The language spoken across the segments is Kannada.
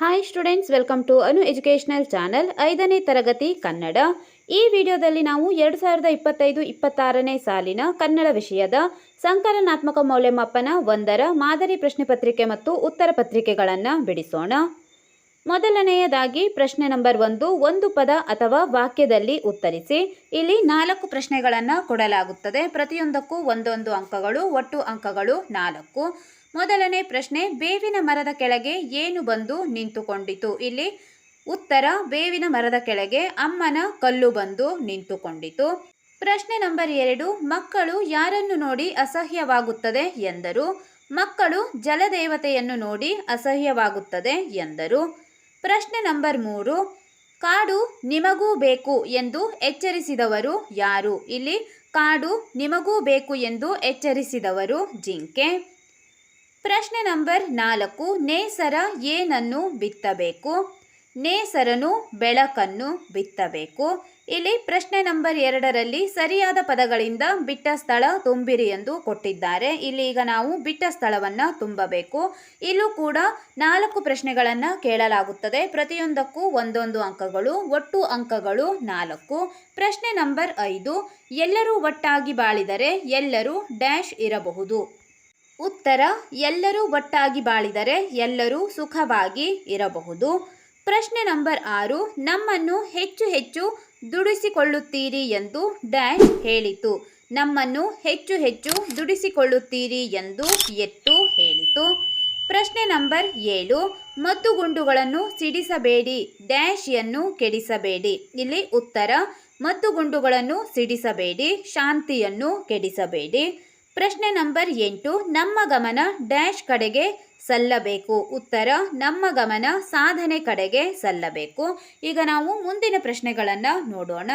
Hi students welcome to Anu educational channel ಐದನೇ ತರಗತಿ ಕನ್ನಡ. ಈ ವಿಡಿಯೋದಲ್ಲಿ ನಾವು ಎರಡು ಸಾವಿರದ ಇಪ್ಪತ್ತೈದು, ಇಪ್ಪತ್ತಾರನೇ ಸಾಲಿನ ಕನ್ನಡ ವಿಷಯದ ಸಂಕಲನಾತ್ಮಕ ಮೌಲ್ಯಮಾಪನ ಒಂದರ ಮಾದರಿ ಪ್ರಶ್ನೆ ಪತ್ರಿಕೆ ಮತ್ತು ಉತ್ತರ ಪತ್ರಿಕೆಗಳನ್ನು ಬಿಡಿಸೋಣ. ಮೊದಲನೆಯದಾಗಿ ಪ್ರಶ್ನೆ ನಂಬರ್ ಒಂದು ಒಂದು ಪದ ಅಥವಾ ವಾಕ್ಯದಲ್ಲಿ ಉತ್ತರಿಸಿ. ಇಲ್ಲಿ ನಾಲ್ಕು ಪ್ರಶ್ನೆಗಳನ್ನು ಕೊಡಲಾಗುತ್ತದೆ. ಪ್ರತಿಯೊಂದಕ್ಕೂ ಒಂದೊಂದು ಅಂಕಗಳು, ಒಟ್ಟು ಅಂಕಗಳು ನಾಲ್ಕು. ಮೊದಲನೇ ಪ್ರಶ್ನೆ, ಬೇವಿನ ಮರದ ಕೆಳಗೆ ಏನು ಬಂದು ನಿಂತುಕೊಂಡಿತು? ಇಲ್ಲಿ ಉತ್ತರ, ಬೇವಿನ ಮರದ ಕೆಳಗೆ ಅಮ್ಮನ ಕಲ್ಲು ಬಂದು ನಿಂತುಕೊಂಡಿತು. ಪ್ರಶ್ನೆ ನಂಬರ್ ಎರಡು, ಮಕ್ಕಳು ಯಾರನ್ನು ನೋಡಿ ಅಸಹ್ಯವಾಗುತ್ತದೆ ಎಂದರು? ಮಕ್ಕಳು ಜಲದೇವತೆಯನ್ನು ನೋಡಿ ಅಸಹ್ಯವಾಗುತ್ತದೆ ಎಂದರು? ಪ್ರಶ್ನೆ ನಂಬರ್ ಮೂರು, ಕಾಡು ನಿಮಗೂ ಬೇಕು ಎಂದು ಎಚ್ಚರಿಸಿದವರು ಯಾರು? ಇಲ್ಲಿ, ಕಾಡು ನಿಮಗೂ ಬೇಕು ಎಂದು ಎಚ್ಚರಿಸಿದವರು ಜಿಂಕೆ. ಪ್ರಶ್ನೆ ನಂಬರ್ ನಾಲ್ಕು, ನೇಸರ ಏನನ್ನು ಬಿತ್ತಬೇಕು? ನೇಸರನು ಬೆಳಕನ್ನು ಬಿತ್ತಬೇಕು. ಇಲ್ಲಿ ಪ್ರಶ್ನೆ ನಂಬರ್ ಎರಡರಲ್ಲಿ ಸರಿಯಾದ ಪದಗಳಿಂದ ಬಿಟ್ಟ ಸ್ಥಳ ತುಂಬಿರಿ ಎಂದು ಕೊಟ್ಟಿದ್ದಾರೆ. ಇಲ್ಲಿ ಈಗ ನಾವು ಬಿಟ್ಟ ಸ್ಥಳವನ್ನು ತುಂಬಬೇಕು. ಇಲ್ಲೂ ಕೂಡ ನಾಲ್ಕು ಪ್ರಶ್ನೆಗಳನ್ನು ಕೇಳಲಾಗುತ್ತದೆ. ಪ್ರತಿಯೊಂದಕ್ಕೂ ಒಂದೊಂದು ಅಂಕಗಳು, ಒಟ್ಟು ಅಂಕಗಳು ನಾಲ್ಕು. ಪ್ರಶ್ನೆ ನಂಬರ್ ಐದು, ಎಲ್ಲರೂ ಒಟ್ಟಾಗಿ ಬಾಳಿದರೆ ಎಲ್ಲರೂ ಡ್ಯಾಶ್ ಇರಬಹುದು. ಉತ್ತರ, ಎಲ್ಲರೂ ಒಟ್ಟಾಗಿ ಬಾಳಿದರೆ ಎಲ್ಲರೂ ಸುಖವಾಗಿ ಇರಬಹುದು. ಪ್ರಶ್ನೆ ನಂಬರ್ ಆರು, ನಮ್ಮನ್ನು ಹೆಚ್ಚು ಹೆಚ್ಚು ದುಡಿಸಿಕೊಳ್ಳುತ್ತೀರಿ ಎಂದು ಡ್ಯಾಶ್ ಹೇಳಿತು. ನಮ್ಮನ್ನು ಹೆಚ್ಚು ಹೆಚ್ಚು ದುಡಿಸಿಕೊಳ್ಳುತ್ತೀರಿ ಎಂದು ಎತ್ತು ಹೇಳಿತು. ಪ್ರಶ್ನೆ ನಂಬರ್ ಏಳು ಮದ್ದುಗುಂಡುಗಳನ್ನು ಸಿಡಿಸಬೇಡಿ ಡ್ಯಾಶಿಯನ್ನು ಕೆಡಿಸಬೇಡಿ. ಇಲ್ಲಿ ಉತ್ತರ ಮದ್ದುಗುಂಡುಗಳನ್ನು ಸಿಡಿಸಬೇಡಿ, ಶಾಂತಿಯನ್ನು ಕೆಡಿಸಬೇಡಿ. ಪ್ರಶ್ನೆ ನಂಬರ್ ಎಂಟು, ನಮ್ಮ ಗಮನ ಡ್ಯಾಶ್ ಕಡೆಗೆ ಸಲ್ಲಬೇಕು. ಉತ್ತರ ನಮ್ಮ ಗಮನ ಸಾಧನೆ ಕಡೆಗೆ ಸಲ್ಲಬೇಕು. ಈಗ ನಾವು ಮುಂದಿನ ಪ್ರಶ್ನೆಗಳನ್ನು ನೋಡೋಣ.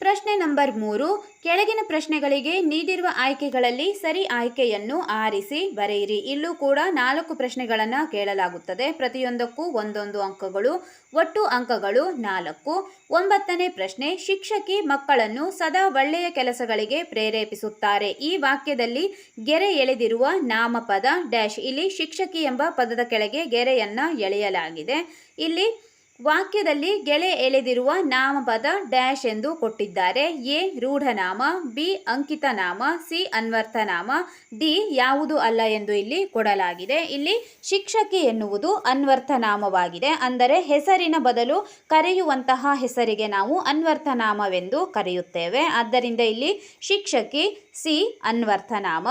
ಪ್ರಶ್ನೆ ನಂಬರ್ ಮೂರು, ಕೆಳಗಿನ ಪ್ರಶ್ನೆಗಳಿಗೆ ನೀಡಿರುವ ಆಯ್ಕೆಗಳಲ್ಲಿ ಸರಿ ಆಯ್ಕೆಯನ್ನು ಆರಿಸಿ ಬರೆಯಿರಿ. ಇಲ್ಲೂ ಕೂಡ ನಾಲ್ಕು ಪ್ರಶ್ನೆಗಳನ್ನು ಕೇಳಲಾಗುತ್ತದೆ. ಪ್ರತಿಯೊಂದಕ್ಕೂ ಒಂದೊಂದು ಅಂಕಗಳು, ಒಟ್ಟು ಅಂಕಗಳು ನಾಲ್ಕು. ಒಂಬತ್ತನೇ ಪ್ರಶ್ನೆ, ಶಿಕ್ಷಕಿ ಮಕ್ಕಳನ್ನು ಸದಾ ಒಳ್ಳೆಯ ಕೆಲಸಗಳಿಗೆ ಪ್ರೇರೇಪಿಸುತ್ತಾರೆ. ಈ ವಾಕ್ಯದಲ್ಲಿ ಗೆರೆ ಎಳೆದಿರುವ ನಾಮಪದ ಡ್ಯಾಶ್, ಇಲ್ಲಿ ಶಿಕ್ಷಕಿ ಎಂಬ ಪದದ ಕೆಳಗೆ ಗೆರೆಯನ್ನು ಎಳೆಯಲಾಗಿದೆ. ಇಲ್ಲಿ ವಾಕ್ಯದಲ್ಲಿ ಗೆಳೆ ಎಳೆದಿರುವ ನಾಮಪದ ಡ್ಯಾಶ್ ಎಂದು ಕೊಟ್ಟಿದ್ದಾರೆ. ಎ. ರೂಢನಾಮ, ಬಿ. ಅಂಕಿತನಾಮ, ಸಿ. ಅನ್ವರ್ಥನಾಮ, ಡಿ. ಯಾವುದು ಅಲ್ಲ ಎಂದು ಇಲ್ಲಿ ಕೊಡಲಾಗಿದೆ. ಇಲ್ಲಿ ಶಿಕ್ಷಕಿ ಎನ್ನುವುದು ಅನ್ವರ್ಥನಾಮವಾಗಿದೆ. ಅಂದರೆ ಹೆಸರಿನ ಬದಲು ಕರೆಯುವಂತಹ ಹೆಸರಿಗೆ ನಾವು ಅನ್ವರ್ಥನಾಮವೆಂದು ಕರೆಯುತ್ತೇವೆ. ಆದ್ದರಿಂದ ಇಲ್ಲಿ ಶಿಕ್ಷಕಿ, ಸಿ. ಅನ್ವರ್ಥನಾಮ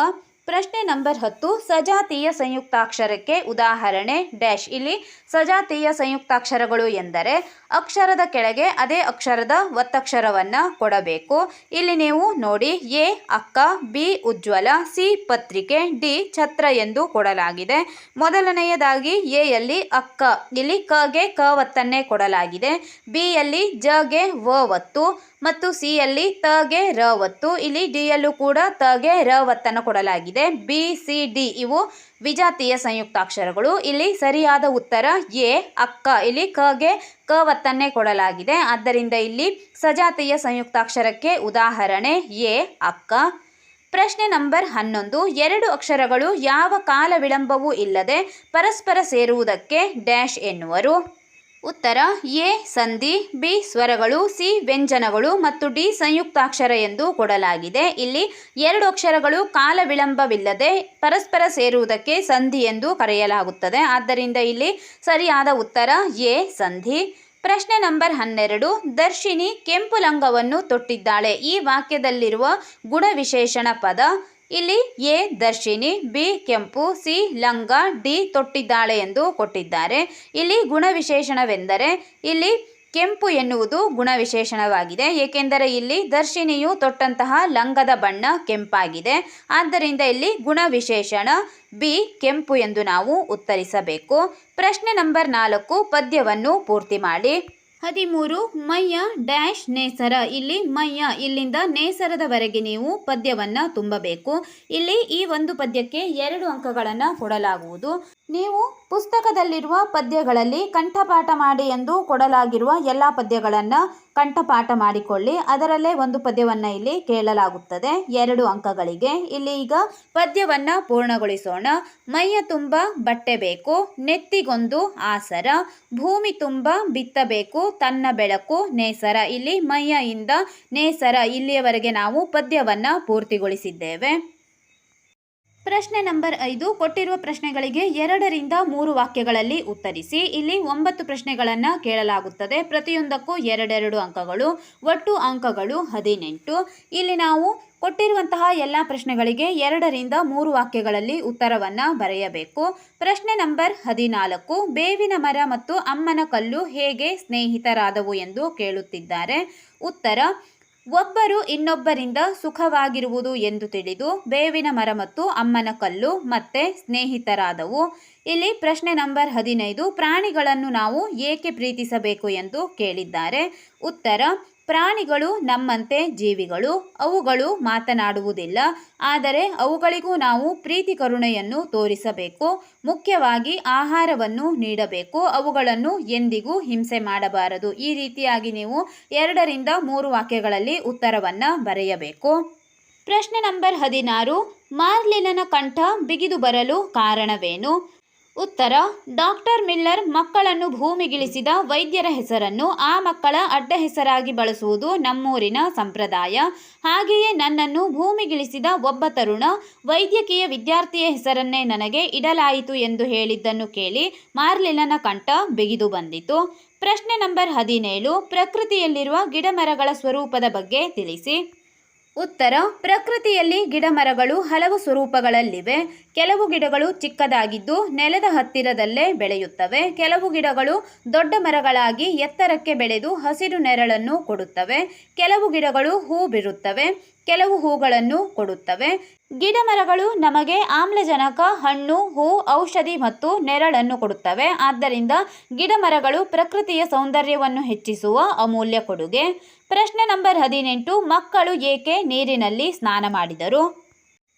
ಪ್ರಶ್ನೆ ನಂಬರ್ ಹತ್ತು, ಸಜಾತೀಯ ಸಂಯುಕ್ತಾಕ್ಷರಕ್ಕೆ ಉದಾಹರಣೆ ಡ್ಯಾಶ್. ಇಲ್ಲಿ ಸಜಾತೀಯ ಸಂಯುಕ್ತಾಕ್ಷರಗಳು ಎಂದರೆ ಅಕ್ಷರದ ಕೆಳಗೆ ಅದೇ ಅಕ್ಷರದ ಒತ್ತಕ್ಷರವನ್ನು ಕೊಡಬೇಕು. ಇಲ್ಲಿ ನೀವು ನೋಡಿ ಎ, ಅಕ್ಕ, ಬಿ, ಉಜ್ವಲ, ಸಿ, ಪತ್ರಿಕೆ, ಡಿ, ಛತ್ರ ಎಂದು ಕೊಡಲಾಗಿದೆ. ಮೊದಲನೆಯದಾಗಿ ಎ ಯಲ್ಲಿ ಅಕ್ಕ, ಇಲ್ಲಿ ಕಗೆ ಕ ಒತ್ತನ್ನೇ ಕೊಡಲಾಗಿದೆ. ಬಿ ಯಲ್ಲಿ ಜಗೆ ವ ಒತ್ತು. ಮತ್ತು ಸಿ ಯಲ್ಲಿ ತಗೆ ರ ಒತ್ತು. ಇಲ್ಲಿ ಡಿ ಯಲ್ಲೂ ಕೂಡ ತಗೆ ರ ಒತ್ತನ್ನು ಕೊಡಲಾಗಿದೆ. ಬಿ, ಸಿ, ಡಿ ಇವು ವಿಜಾತೀಯ ಸಂಯುಕ್ತಾಕ್ಷರಗಳು. ಇಲ್ಲಿ ಸರಿಯಾದ ಉತ್ತರ ಎ, ಅಕ್ಕ. ಇಲ್ಲಿ ಕಗೆ ಕ ಒತ್ತನ್ನೇ ಕೊಡಲಾಗಿದೆ. ಆದ್ದರಿಂದ ಇಲ್ಲಿ ಸಜಾತೀಯ ಸಂಯುಕ್ತಾಕ್ಷರಕ್ಕೆ ಉದಾಹರಣೆ ಎ, ಅಕ್ಕ. ಪ್ರಶ್ನೆ ನಂಬರ್ ಹನ್ನೊಂದು. ಎರಡು ಅಕ್ಷರಗಳು ಯಾವ ಕಾಲ ವಿಳಂಬವೂ ಇಲ್ಲದೆ ಪರಸ್ಪರ ಸೇರುವುದಕ್ಕೆ ಡ್ಯಾಶ್ ಎನ್ನುವರು. ಉತ್ತರ, ಎ, ಸಂಧಿ, ಬಿ, ಸ್ವರಗಳು, ಸಿ, ವ್ಯಂಜನಗಳು ಮತ್ತು ಡಿ, ಸಂಯುಕ್ತಾಕ್ಷರ ಎಂದು ಕೊಡಲಾಗಿದೆ. ಇಲ್ಲಿ ಎರಡು ಅಕ್ಷರಗಳು ಕಾಲ ವಿಳಂಬವಿಲ್ಲದೆ ಪರಸ್ಪರ ಸೇರುವುದಕ್ಕೆ ಸಂಧಿ ಎಂದು ಕರೆಯಲಾಗುತ್ತದೆ. ಆದ್ದರಿಂದ ಇಲ್ಲಿ ಸರಿಯಾದ ಉತ್ತರ, ಎ, ಸಂಧಿ. ಪ್ರಶ್ನೆ ನಂಬರ್ ಹನ್ನೆರಡು, ದರ್ಶಿನಿ ಕೆಂಪು ಲಂಗವನ್ನು ತೊಟ್ಟಿದ್ದಾಳೆ. ಈ ವಾಕ್ಯದಲ್ಲಿರುವ ಗುಣವಿಶೇಷಣ ಪದ ಇಲ್ಲಿ ಎ ದರ್ಶಿನಿ, ಬಿ ಕೆಂಪು, ಸಿ ಲಂಗ, ಡಿ ತೊಟ್ಟಿದ್ದಾಳೆ ಎಂದು ಕೊಟ್ಟಿದ್ದಾರೆ. ಇಲ್ಲಿ ಗುಣವಿಶೇಷಣವೆಂದರೆ ಇಲ್ಲಿ ಕೆಂಪು ಎನ್ನುವುದು ಗುಣವಿಶೇಷಣವಾಗಿದೆ. ಏಕೆಂದರೆ ಇಲ್ಲಿ ದರ್ಶಿನಿಯು ತೊಟ್ಟಂತಹ ಲಂಗದ ಬಣ್ಣ ಕೆಂಪಾಗಿದೆ. ಆದ್ದರಿಂದ ಇಲ್ಲಿ ಗುಣವಿಶೇಷಣ ಬಿ ಕೆಂಪು ಎಂದು ನಾವು ಉತ್ತರಿಸಬೇಕು. ಪ್ರಶ್ನೆ ನಂಬರ್ ನಾಲ್ಕು, ಪದ್ಯವನ್ನು ಪೂರ್ತಿ ಮಾಡಿ. ಹದಿಮೂರು ಮಯ್ಯ ಡ್ಯಾಶ್ ನೇಸರ. ಇಲ್ಲಿ ಮಯ್ಯ ಇಲ್ಲಿಂದ ನೇಸರದವರೆಗೆ ನೀವು ಪದ್ಯವನ್ನು ತುಂಬಬೇಕು. ಇಲ್ಲಿ ಈ ಒಂದು ಪದ್ಯಕ್ಕೆ ಎರಡು ಅಂಕಗಳನ್ನು ಕೊಡಲಾಗುವುದು. ನೀವು ಪುಸ್ತಕದಲ್ಲಿರುವ ಪದ್ಯಗಳಲ್ಲಿ ಕಂಠಪಾಠ ಮಾಡಿ ಎಂದು ಕೊಡಲಾಗಿರುವ ಎಲ್ಲ ಪದ್ಯಗಳನ್ನು ಕಂಠಪಾಠ ಮಾಡಿಕೊಳ್ಳಿ. ಅದರಲ್ಲೇ ಒಂದು ಪದ್ಯವನ್ನು ಇಲ್ಲಿ ಕೇಳಲಾಗುತ್ತದೆ. ಎರಡು ಅಂಕಗಳಿಗೆ. ಇಲ್ಲಿ ಈಗ ಪದ್ಯವನ್ನು ಪೂರ್ಣಗೊಳಿಸೋಣ. ಮೈಯ ತುಂಬ ಬಟ್ಟೆ ಬೇಕು, ನೆತ್ತಿಗೊಂದು ಆಸರ, ಭೂಮಿ ತುಂಬ ಬಿತ್ತಬೇಕು, ತನ್ನ ಬೆಳಕು ನೇಸರ. ಇಲ್ಲಿ ಮೈಯ ಇಂದ ನೇಸರ. ಇಲ್ಲಿಯವರೆಗೆ ನಾವು ಪದ್ಯವನ್ನು ಪೂರ್ತಿಗೊಳಿಸಿದ್ದೇವೆ. ಪ್ರಶ್ನೆ ನಂಬರ್ ಐದು, ಕೊಟ್ಟಿರುವ ಪ್ರಶ್ನೆಗಳಿಗೆ ಎರಡರಿಂದ ಮೂರು ವಾಕ್ಯಗಳಲ್ಲಿ ಉತ್ತರಿಸಿ. ಇಲ್ಲಿ ಒಂಬತ್ತು ಪ್ರಶ್ನೆಗಳನ್ನು ಕೇಳಲಾಗುತ್ತದೆ. ಪ್ರತಿಯೊಂದಕ್ಕೂ ಎರಡೆರಡು ಅಂಕಗಳು, ಒಟ್ಟು ಅಂಕಗಳು ಹದಿನೆಂಟು. ಇಲ್ಲಿ ನಾವು ಕೊಟ್ಟಿರುವಂತಹ ಎಲ್ಲ ಪ್ರಶ್ನೆಗಳಿಗೆ ಎರಡರಿಂದ ಮೂರು ವಾಕ್ಯಗಳಲ್ಲಿ ಉತ್ತರವನ್ನು ಬರೆಯಬೇಕು. ಪ್ರಶ್ನೆ ನಂಬರ್ ಹದಿನಾಲ್ಕು, ಬೇವಿನ ಮರ ಮತ್ತು ಅಮ್ಮನ ಕಲ್ಲು ಹೇಗೆ ಸ್ನೇಹಿತರಾದವು ಎಂದು ಕೇಳುತ್ತಿದ್ದಾರೆ. ಉತ್ತರ ಒಬ್ಬರು ಇನ್ನೊಬ್ಬರಿಂದ ಸುಖವಾಗಿರುವುದು ಎಂದು ತಿಳಿದು ಬೇವಿನ ಮರ ಮತ್ತು ಅಮ್ಮನ ಕಲ್ಲು, ಮತ್ತೆ ಸ್ನೇಹಿತರಾದವು. ಇಲ್ಲಿ ಪ್ರಶ್ನೆ ನಂಬರ್ ಹದಿನೈದು, ಪ್ರಾಣಿಗಳನ್ನು ನಾವು ಏಕೆ ಪ್ರೀತಿಸಬೇಕು ಎಂದು ಕೇಳಿದ್ದಾರೆ. ಉತ್ತರ ಪ್ರಾಣಿಗಳು ನಮ್ಮಂತೆ ಜೀವಿಗಳು, ಅವುಗಳು ಮಾತನಾಡುವುದಿಲ್ಲ. ಆದರೆ ಅವುಗಳಿಗೂ ನಾವು ಪ್ರೀತಿ ಕರುಣೆಯನ್ನು ತೋರಿಸಬೇಕು. ಮುಖ್ಯವಾಗಿ ಆಹಾರವನ್ನು ನೀಡಬೇಕು. ಅವುಗಳನ್ನು ಎಂದಿಗೂ ಹಿಂಸೆ ಮಾಡಬಾರದು. ಈ ರೀತಿಯಾಗಿ ನೀವು ಎರಡರಿಂದ ಮೂರು ವಾಕ್ಯಗಳಲ್ಲಿ ಉತ್ತರವನ್ನು ಬರೆಯಬೇಕು. ಪ್ರಶ್ನೆ ನಂಬರ್ ಹದಿನಾರು, ಮಾರ್ಲಿನನ ಕಂಠ ಬಿಗಿದು ಬರಲು ಕಾರಣವೇನು? ಉತ್ತರ, ಡಾಕ್ಟರ್ ಮಿಲ್ಲರ್ ಮಕ್ಕಳನ್ನು ಭೂಮಿಗಿಳಿಸಿದ ವೈದ್ಯರ ಹೆಸರನ್ನು ಆ ಮಕ್ಕಳ ಅಡ್ಡ ಹೆಸರಾಗಿ ಬಳಸುವುದು ನಮ್ಮೂರಿನ ಸಂಪ್ರದಾಯ. ಹಾಗೆಯೇ ನನ್ನನ್ನು ಭೂಮಿಗಿಳಿಸಿದ ಒಬ್ಬ ತರುಣ ವೈದ್ಯಕೀಯ ವಿದ್ಯಾರ್ಥಿಯ ಹೆಸರನ್ನೇ ನನಗೆ ಇಡಲಾಯಿತು ಎಂದು ಹೇಳಿದ್ದನ್ನು ಕೇಳಿ ಮಾರ್ಲಿಲನ ಕಂಠ ಬಿಗಿದು ಬಂದಿತು. ಪ್ರಶ್ನೆ ನಂಬರ್ ಹದಿನೇಳು, ಪ್ರಕೃತಿಯಲ್ಲಿರುವ ಗಿಡಮರಗಳ ಸ್ವರೂಪದ ಬಗ್ಗೆ ತಿಳಿಸಿ. ಉತ್ತರ, ಪ್ರಕೃತಿಯಲ್ಲಿ ಗಿಡಮರಗಳು ಹಲವು ಸ್ವರೂಪಗಳಲ್ಲಿವೆ. ಕೆಲವು ಗಿಡಗಳು ಚಿಕ್ಕದಾಗಿದ್ದು ನೆಲದ ಹತ್ತಿರದಲ್ಲೇ ಬೆಳೆಯುತ್ತವೆ. ಕೆಲವು ಗಿಡಗಳು ದೊಡ್ಡ ಮರಗಳಾಗಿ ಎತ್ತರಕ್ಕೆ ಬೆಳೆದು ಹಸಿರು ನೆರಳನ್ನು ಕೊಡುತ್ತವೆ. ಕೆಲವು ಗಿಡಗಳು ಹೂ ಬಿರುತ್ತವೆ. ಕೆಲವು ಹೂಗಳನ್ನು ಕೊಡುತ್ತವೆ. ಗಿಡಮರಗಳು ನಮಗೆ ಆಮ್ಲಜನಕ, ಹಣ್ಣು, ಹೂ, ಔಷಧಿ ಮತ್ತು ನೆರಳನ್ನು ಕೊಡುತ್ತವೆ. ಆದ್ದರಿಂದ ಗಿಡಮರಗಳು ಪ್ರಕೃತಿಯ ಸೌಂದರ್ಯವನ್ನು ಹೆಚ್ಚಿಸುವ ಅಮೂಲ್ಯ ಕೊಡುಗೆ. ಪ್ರಶ್ನೆ ನಂಬರ್ ಹದಿನೆಂಟು, ಮಕ್ಕಳು ಏಕೆ ನೀರಿನಲ್ಲಿ ಸ್ನಾನ ಮಾಡಿದರು?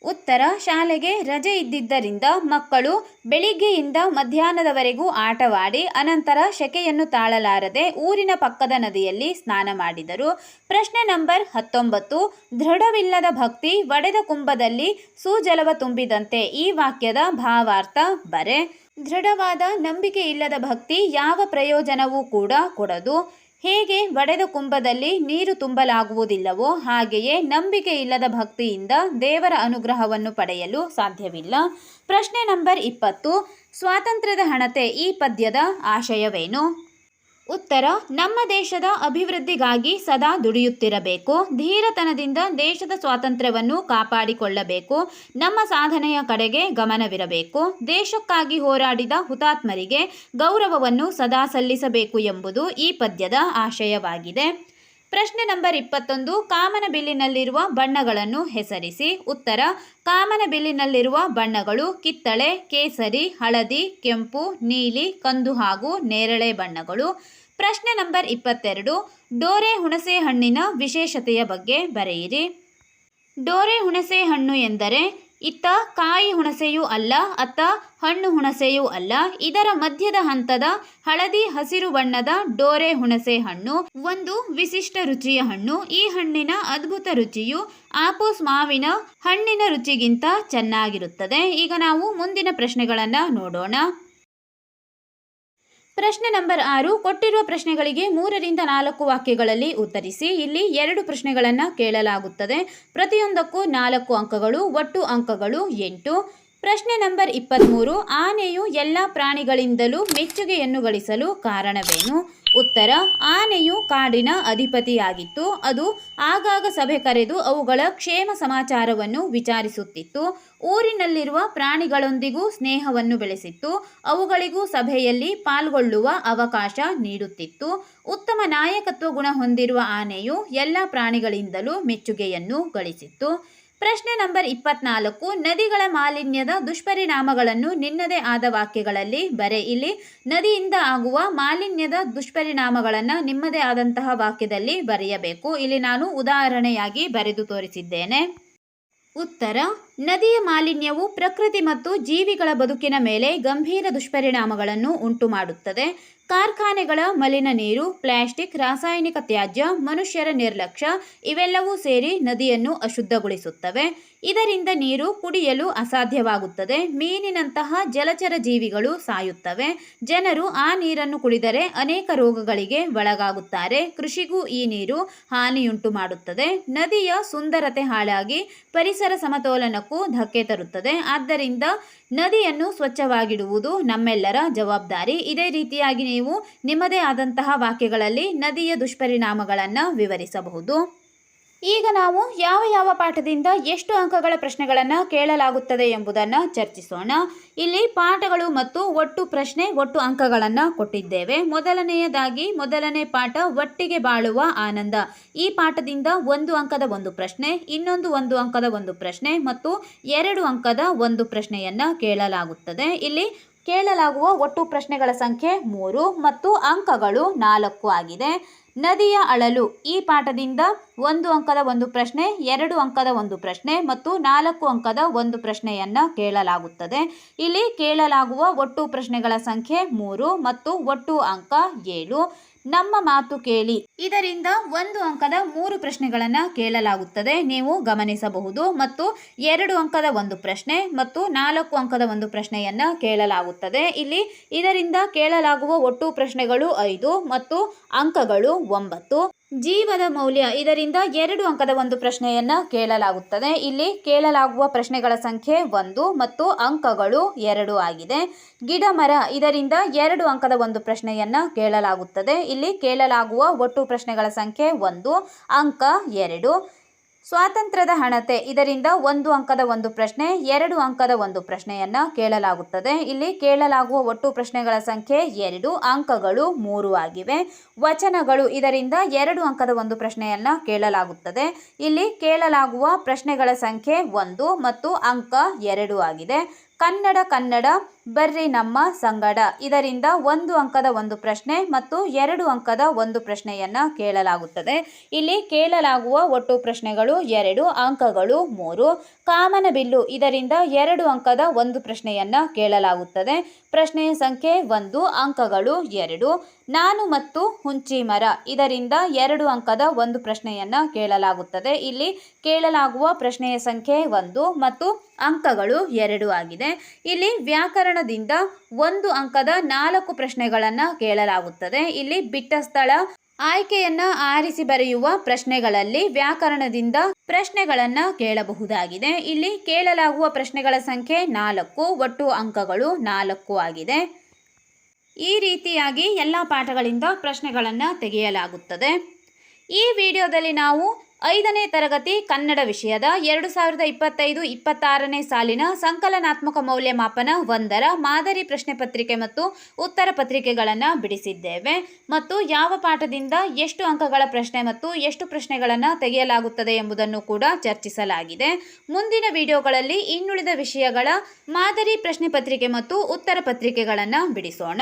ಉತ್ತರ, ಶಾಲೆಗೆ ರಜೆ ಇದ್ದಿದ್ದರಿಂದ ಮಕ್ಕಳು ಬೆಳಿಗ್ಗೆಯಿಂದ ಮಧ್ಯಾಹ್ನದವರೆಗೂ ಆಟವಾಡಿ ಅನಂತರ ಶೆಕೆಯನ್ನು ತಾಳಲಾರದೆ ಊರಿನ ಪಕ್ಕದ ನದಿಯಲ್ಲಿ ಸ್ನಾನ ಮಾಡಿದರು. ಪ್ರಶ್ನೆ ನಂಬರ್ ಹತ್ತೊಂಬತ್ತು, ದೃಢವಿಲ್ಲದ ಭಕ್ತಿ ಒಡೆದ ಕುಂಭದಲ್ಲಿ ಸೂಜಲವ ತುಂಬಿದಂತೆ ಈ ವಾಕ್ಯದ ಭಾವಾರ್ಥ ಬರೆ. ದೃಢವಾದ ನಂಬಿಕೆ ಇಲ್ಲದ ಭಕ್ತಿ ಯಾವ ಪ್ರಯೋಜನವೂ ಕೂಡ ಕೊಡದು. ಹೇಗೆ ಒಡೆದ ಕುಂಭದಲ್ಲಿ ನೀರು ತುಂಬಲಾಗುವುದಿಲ್ಲವೋ ಹಾಗೆಯೇ ನಂಬಿಕೆ ಇಲ್ಲದ ಭಕ್ತಿಯಿಂದ ದೇವರ ಅನುಗ್ರಹವನ್ನು ಪಡೆಯಲು ಸಾಧ್ಯವಿಲ್ಲ. ಪ್ರಶ್ನೆ ನಂಬರ್ ಇಪ್ಪತ್ತು. ಸ್ವಾತಂತ್ರ್ಯದ ಹಣತೆ ಈ ಪದ್ಯದ ಆಶಯವೇನು? ಉತ್ತರ, ನಮ್ಮ ದೇಶದ ಅಭಿವೃದ್ಧಿಗಾಗಿ ಸದಾ ದುಡಿಯುತ್ತಿರಬೇಕು. ಧೀರತನದಿಂದ ದೇಶದ ಸ್ವಾತಂತ್ರ್ಯವನ್ನು ಕಾಪಾಡಿಕೊಳ್ಳಬೇಕು. ನಮ್ಮ ಸಾಧನೆಯ ಕಡೆಗೆ ಗಮನವಿರಬೇಕು. ದೇಶಕ್ಕಾಗಿ ಹೋರಾಡಿದ ಹುತಾತ್ಮರಿಗೆ ಗೌರವವನ್ನು ಸದಾ ಸಲ್ಲಿಸಬೇಕು ಎಂಬುದು ಈ ಪದ್ಯದ ಆಶಯವಾಗಿದೆ. ಪ್ರಶ್ನೆ ನಂಬರ್ ಇಪ್ಪತ್ತೊಂದು, ಕಾಮನ ಬಿಲ್ಲಿನಲ್ಲಿರುವ ಬಣ್ಣಗಳನ್ನು ಹೆಸರಿಸಿ. ಉತ್ತರ, ಕಾಮನ ಬಿಲ್ಲಿನಲ್ಲಿರುವ ಬಣ್ಣಗಳು ಕಿತ್ತಳೆ, ಕೇಸರಿ, ಹಳದಿ, ಕೆಂಪು, ನೀಲಿ, ಕಂದು ಹಾಗೂ ನೇರಳೆ ಬಣ್ಣಗಳು. ಪ್ರಶ್ನೆ ನಂಬರ್ ಇಪ್ಪತ್ತೆರಡು, ಡೋರೆ ಹುಣಸೆ ಹಣ್ಣಿನ ವಿಶೇಷತೆಯ ಬಗ್ಗೆ ಬರೆಯಿರಿ. ಡೋರೆ ಹುಣಸೆ ಹಣ್ಣು ಎಂದರೆ ಇತ್ತ ಕಾಯಿ ಹುಣಸೆಯೂ ಅಲ್ಲ, ಅತ್ತ ಹಣ್ಣು ಹುಣಸೆಯೂ ಅಲ್ಲ. ಇದರ ಮಧ್ಯದ ಹಂತದ ಹಳದಿ ಹಸಿರು ಬಣ್ಣದ ಡೋರೆ ಹುಣಸೆ ಹಣ್ಣು, ಒಂದು ವಿಶಿಷ್ಟ ರುಚಿಯ ಹಣ್ಣು. ಈ ಹಣ್ಣಿನ ಅದ್ಭುತ ರುಚಿಯು ಆಪೋಸ್ ಮಾವಿನ ಹಣ್ಣಿನ ರುಚಿಗಿಂತ ಚೆನ್ನಾಗಿರುತ್ತದೆ. ಈಗ ನಾವು ಮುಂದಿನ ಪ್ರಶ್ನೆಗಳನ್ನು ನೋಡೋಣ. ಪ್ರಶ್ನೆ ನಂಬರ್ ಆರು, ಕೊಟ್ಟಿರುವ ಪ್ರಶ್ನೆಗಳಿಗೆ ಮೂರರಿಂದ ನಾಲ್ಕು ವಾಕ್ಯಗಳಲ್ಲಿ ಉತ್ತರಿಸಿ, ಇಲ್ಲಿ ಎರಡು ಪ್ರಶ್ನೆಗಳನ್ನು ಕೇಳಲಾಗುತ್ತದೆ. ಪ್ರತಿಯೊಂದಕ್ಕೂ ನಾಲ್ಕು ಅಂಕಗಳು, ಒಟ್ಟು ಅಂಕಗಳು ಎಂಟು. ಪ್ರಶ್ನೆ ನಂಬರ್ ಇಪ್ಪತ್ತ್ಮೂರು ಆನೆಯು ಎಲ್ಲ ಪ್ರಾಣಿಗಳಿಂದಲೂ ಮೆಚ್ಚುಗೆಯನ್ನು ಗಳಿಸಲು ಕಾರಣವೇನು? ಉತ್ತರ, ಆನೆಯು ಕಾಡಿನ ಅಧಿಪತಿಯಾಗಿತ್ತು. ಅದು ಆಗಾಗ ಸಭೆ ಕರೆದು ಅವುಗಳ ಕ್ಷೇಮ ಸಮಾಚಾರವನ್ನು ವಿಚಾರಿಸುತ್ತಿತ್ತು. ಊರಿನಲ್ಲಿರುವ ಪ್ರಾಣಿಗಳೊಂದಿಗೂ ಸ್ನೇಹವನ್ನು ಬೆಳೆಸಿತ್ತು. ಅವುಗಳಿಗೂ ಸಭೆಯಲ್ಲಿ ಪಾಲ್ಗೊಳ್ಳುವ ಅವಕಾಶ ನೀಡುತ್ತಿತ್ತು. ಉತ್ತಮ ನಾಯಕತ್ವ ಗುಣ ಹೊಂದಿರುವ ಆನೆಯು ಎಲ್ಲ ಪ್ರಾಣಿಗಳಿಂದಲೂ ಮೆಚ್ಚುಗೆಯನ್ನು ಗಳಿಸಿತ್ತು. ಪ್ರಶ್ನೆ ನಂಬರ್ ಇಪ್ಪತ್ನಾಲ್ಕು, ನದಿಗಳ ಮಾಲಿನ್ಯದ ದುಷ್ಪರಿಣಾಮಗಳನ್ನು ನಿನ್ನದೇ ಆದ ವಾಕ್ಯಗಳಲ್ಲಿ ಬರೆ. ಇಲ್ಲಿ, ನದಿಯಿಂದ ಆಗುವ ಮಾಲಿನ್ಯದ ದುಷ್ಪರಿಣಾಮಗಳನ್ನು ನಿಮ್ಮದೇ ಆದಂತಹ ವಾಕ್ಯದಲ್ಲಿ ಬರೆಯಬೇಕು. ಇಲ್ಲಿ ನಾನು ಉದಾಹರಣೆಯಾಗಿ ಬರೆದು ತೋರಿಸಿದ್ದೇನೆ. ಉತ್ತರ ನದಿಯ ಮಾಲಿನ್ಯವು ಪ್ರಕೃತಿ ಮತ್ತು ಜೀವಿಗಳ ಬದುಕಿನ ಮೇಲೆ ಗಂಭೀರ ದುಷ್ಪರಿಣಾಮಗಳನ್ನು ಉಂಟು ಮಾಡುತ್ತದೆ ಕಾರ್ಖಾನೆಗಳ ಮಲಿನ ನೀರು, ಪ್ಲಾಸ್ಟಿಕ್, ರಾಸಾಯನಿಕ ತ್ಯಾಜ್ಯ, ಮನುಷ್ಯರ ನಿರ್ಲಕ್ಷ್ಯ ಇವೆಲ್ಲವೂ ಸೇರಿ ನದಿಯನ್ನು ಅಶುದ್ಧಗೊಳಿಸುತ್ತವೆ. ಇದರಿಂದ ನೀರು ಕುಡಿಯಲು ಅಸಾಧ್ಯವಾಗುತ್ತದೆ. ಮೀನಿನಂತಹ ಜಲಚರ ಜೀವಿಗಳು ಸಾಯುತ್ತವೆ. ಜನರು ಆ ನೀರನ್ನು ಕುಡಿದರೆ ಅನೇಕ ರೋಗಗಳಿಗೆ ಒಳಗಾಗುತ್ತಾರೆ. ಕೃಷಿಗೂ ಈ ನೀರು ಹಾನಿಯುಂಟು ಮಾಡುತ್ತದೆ ನದಿಯ ಸುಂದರತೆ ಹಾಳಾಗಿ ಪರಿಸರ ಸಮತೋಲನಕ್ಕೂ ಧಕ್ಕೆ ತರುತ್ತದೆ. ಆದ್ದರಿಂದ ನದಿಯನ್ನು ಸ್ವಚ್ಛವಾಗಿಡುವುದು ನಮ್ಮೆಲ್ಲರ ಜವಾಬ್ದಾರಿ. ಇದೇ ರೀತಿಯಾಗಿ ನೀವು ನಿಮ್ಮದೇ ಆದಂತಹ ವಾಕ್ಯಗಳಲ್ಲಿ ನದಿಯ ದುಷ್ಪರಿಣಾಮಗಳನ್ನು ವಿವರಿಸಬಹುದು. ಈಗ ನಾವು ಯಾವ ಯಾವ ಪಾಠದಿಂದ ಎಷ್ಟು ಅಂಕಗಳ ಪ್ರಶ್ನೆಗಳನ್ನು ಕೇಳಲಾಗುತ್ತದೆ ಎಂಬುದನ್ನು ಚರ್ಚಿಸೋಣ. ಇಲ್ಲಿ ಪಾಠಗಳು ಮತ್ತು ಒಟ್ಟು ಪ್ರಶ್ನೆ ಒಟ್ಟು ಅಂಕಗಳನ್ನು ಕೊಟ್ಟಿದ್ದೇವೆ. ಮೊದಲನೆಯದಾಗಿ ಮೊದಲನೇ ಪಾಠ ಒಟ್ಟಿಗೆ ಬಾಳುವ ಆನಂದ. ಈ ಪಾಠದಿಂದ ಒಂದು ಅಂಕದ ಒಂದು ಪ್ರಶ್ನೆ, ಇನ್ನೊಂದು ಒಂದು ಅಂಕದ ಒಂದು ಪ್ರಶ್ನೆ ಮತ್ತು ಎರಡು ಅಂಕದ ಒಂದು ಪ್ರಶ್ನೆಯನ್ನು ಕೇಳಲಾಗುತ್ತದೆ. ಇಲ್ಲಿ ಕೇಳಲಾಗುವ ಒಟ್ಟು ಪ್ರಶ್ನೆಗಳ ಸಂಖ್ಯೆ ಮೂರು ಮತ್ತು ಅಂಕಗಳು ನಾಲ್ಕು ಆಗಿದೆ. ನದಿಯ ಅಳಲು, ಈ ಪಾಠದಿಂದ ಒಂದು ಅಂಕದ ಒಂದು ಪ್ರಶ್ನೆ, ಎರಡು ಅಂಕದ ಒಂದು ಪ್ರಶ್ನೆ ಮತ್ತು ನಾಲ್ಕು ಅಂಕದ ಒಂದು ಪ್ರಶ್ನೆಯನ್ನು ಕೇಳಲಾಗುತ್ತದೆ. ಇಲ್ಲಿ ಕೇಳಲಾಗುವ ಒಟ್ಟು ಪ್ರಶ್ನೆಗಳ ಸಂಖ್ಯೆ ಮೂರು ಮತ್ತು ಒಟ್ಟು ಅಂಕ ಏಳು. ನಮ್ಮ ಮಾತು ಕೇಳಿ. ಇದರಿಂದ ಒಂದು ಅಂಕದ ಮೂರು ಪ್ರಶ್ನೆಗಳನ್ನು ಕೇಳಲಾಗುತ್ತದೆ. ನೀವು ಗಮನಿಸಬಹುದು ಮತ್ತು ಎರಡು ಅಂಕದ ಒಂದು ಪ್ರಶ್ನೆ ಮತ್ತು ನಾಲ್ಕು ಅಂಕದ ಒಂದು ಪ್ರಶ್ನೆಯನ್ನು ಕೇಳಲಾಗುತ್ತದೆ. ಇಲ್ಲಿ ಇದರಿಂದ ಕೇಳಲಾಗುವ ಒಟ್ಟು ಪ್ರಶ್ನೆಗಳು ಐದು ಮತ್ತು ಅಂಕಗಳು ಒಂಬತ್ತು. ಜೀವದ ಮೌಲ್ಯ ಇದರಿಂದ ಎರಡು ಅಂಕದ ಒಂದು ಪ್ರಶ್ನೆಯನ್ನ ಕೇಳಲಾಗುತ್ತದೆ. ಇಲ್ಲಿ ಕೇಳಲಾಗುವ ಪ್ರಶ್ನೆಗಳ ಸಂಖ್ಯೆ ಒಂದು ಮತ್ತು ಅಂಕಗಳು ಎರಡು ಆಗಿದೆ. ಗಿಡ ಮರ ಇದರಿಂದ ಎರಡು ಅಂಕದ ಒಂದು ಪ್ರಶ್ನೆಯನ್ನ ಕೇಳಲಾಗುತ್ತದೆ. ಇಲ್ಲಿ ಕೇಳಲಾಗುವ ಒಟ್ಟು ಪ್ರಶ್ನೆಗಳ ಸಂಖ್ಯೆ ಒಂದು, ಅಂಕ ಎರಡು. ಸ್ವಾತಂತ್ರ್ಯದ ಹಣತೆ. ಇದರಿಂದ ಒಂದು ಅಂಕದ ಒಂದು ಪ್ರಶ್ನೆ, ಎರಡು ಅಂಕದ ಒಂದು ಪ್ರಶ್ನೆಯನ್ನ ಕೇಳಲಾಗುತ್ತದೆ. ಇಲ್ಲಿ ಕೇಳಲಾಗುವ ಒಟ್ಟು ಪ್ರಶ್ನೆಗಳ ಸಂಖ್ಯೆ ಎರಡು, ಅಂಕಗಳು ಮೂರು ಆಗಿವೆ. ವಚನಗಳು ಇದರಿಂದ ಎರಡು ಅಂಕದ ಒಂದು ಪ್ರಶ್ನೆಯನ್ನ ಕೇಳಲಾಗುತ್ತದೆ. ಇಲ್ಲಿ ಕೇಳಲಾಗುವ ಪ್ರಶ್ನೆಗಳ ಸಂಖ್ಯೆ ಒಂದು ಮತ್ತು ಅಂಕ ಎರಡು ಆಗಿದೆ. ಕನ್ನಡ ಕನ್ನಡ ಬರ್ರಿ ನಮ್ಮ ಸಂಗಡ. ಇದರಿಂದ ಒಂದು ಅಂಕದ ಒಂದು ಪ್ರಶ್ನೆ ಮತ್ತು ಎರಡು ಅಂಕದ ಒಂದು ಪ್ರಶ್ನೆಯನ್ನ ಕೇಳಲಾಗುತ್ತದೆ. ಇಲ್ಲಿ ಕೇಳಲಾಗುವ ಒಟ್ಟು ಪ್ರಶ್ನೆಗಳು ಎರಡು, ಅಂಕಗಳು ಮೂರು. ಕಾಮನಬಿಲ್ಲು ಇದರಿಂದ ಎರಡು ಅಂಕದ ಒಂದು ಪ್ರಶ್ನೆಯನ್ನ ಕೇಳಲಾಗುತ್ತದೆ. ಪ್ರಶ್ನೆಯ ಸಂಖ್ಯೆ ಒಂದು, ಅಂಕಗಳು ಎರಡು. ನಾನು ಮತ್ತು ಹುಂಚಿ ಮರ, ಇದರಿಂದ ಎರಡು ಅಂಕದ ಒಂದು ಪ್ರಶ್ನೆಯನ್ನ ಕೇಳಲಾಗುತ್ತದೆ. ಇಲ್ಲಿ ಕೇಳಲಾಗುವ ಪ್ರಶ್ನೆಯ ಸಂಖ್ಯೆ ಒಂದು ಮತ್ತು ಅಂಕಗಳು ಎರಡು ಆಗಿದೆ. ಇಲ್ಲಿ ವ್ಯಾಕರಣದಿಂದ ಒಂದು ಅಂಕದ ನಾಲ್ಕು ಪ್ರಶ್ನೆಗಳನ್ನು ಕೇಳಲಾಗುತ್ತದೆ. ಇಲ್ಲಿ ಬಿಟ್ಟ ಸ್ಥಳ, ಆಯ್ಕೆಯನ್ನ ಆರಿಸಿ ಬರೆಯುವ ಪ್ರಶ್ನೆಗಳಲ್ಲಿ ವ್ಯಾಕರಣದಿಂದ ಪ್ರಶ್ನೆಗಳನ್ನು ಕೇಳಬಹುದಾಗಿದೆ. ಇಲ್ಲಿ ಕೇಳಲಾಗುವ ಪ್ರಶ್ನೆಗಳ ಸಂಖ್ಯೆ ನಾಲ್ಕು, ಒಟ್ಟು ಅಂಕಗಳು ನಾಲ್ಕು ಆಗಿದೆ. ಈ ರೀತಿಯಾಗಿ ಎಲ್ಲ ಪಾಠಗಳಿಂದ ಪ್ರಶ್ನೆಗಳನ್ನು ತೆಗೆಯಲಾಗುತ್ತದೆ. ಈ ವಿಡಿಯೋದಲ್ಲಿ ನಾವು ಐದನೇ ತರಗತಿ ಕನ್ನಡ ವಿಷಯದ ಎರಡು ಸಾವಿರದ ಇಪ್ಪತ್ತೈದು ಇಪ್ಪತ್ತಾರನೇ ಸಾಲಿನ ಸಂಕಲನಾತ್ಮಕ ಮೌಲ್ಯಮಾಪನ ಒಂದರ ಮಾದರಿ ಪ್ರಶ್ನೆ ಪತ್ರಿಕೆ ಮತ್ತು ಉತ್ತರ ಪತ್ರಿಕೆಗಳನ್ನು ಬಿಡಿಸಿದ್ದೇವೆ. ಮತ್ತು ಯಾವ ಪಾಠದಿಂದ ಎಷ್ಟು ಅಂಕಗಳ ಪ್ರಶ್ನೆ ಮತ್ತು ಎಷ್ಟು ಪ್ರಶ್ನೆಗಳನ್ನು ತೆಗೆಯಲಾಗುತ್ತದೆ ಎಂಬುದನ್ನು ಕೂಡ ಚರ್ಚಿಸಲಾಗಿದೆ. ಮುಂದಿನ ವಿಡಿಯೋಗಳಲ್ಲಿ ಇನ್ನುಳಿದ ವಿಷಯಗಳ ಮಾದರಿ ಪ್ರಶ್ನೆ ಪತ್ರಿಕೆ ಮತ್ತು ಉತ್ತರ ಪತ್ರಿಕೆಗಳನ್ನು ಬಿಡಿಸೋಣ.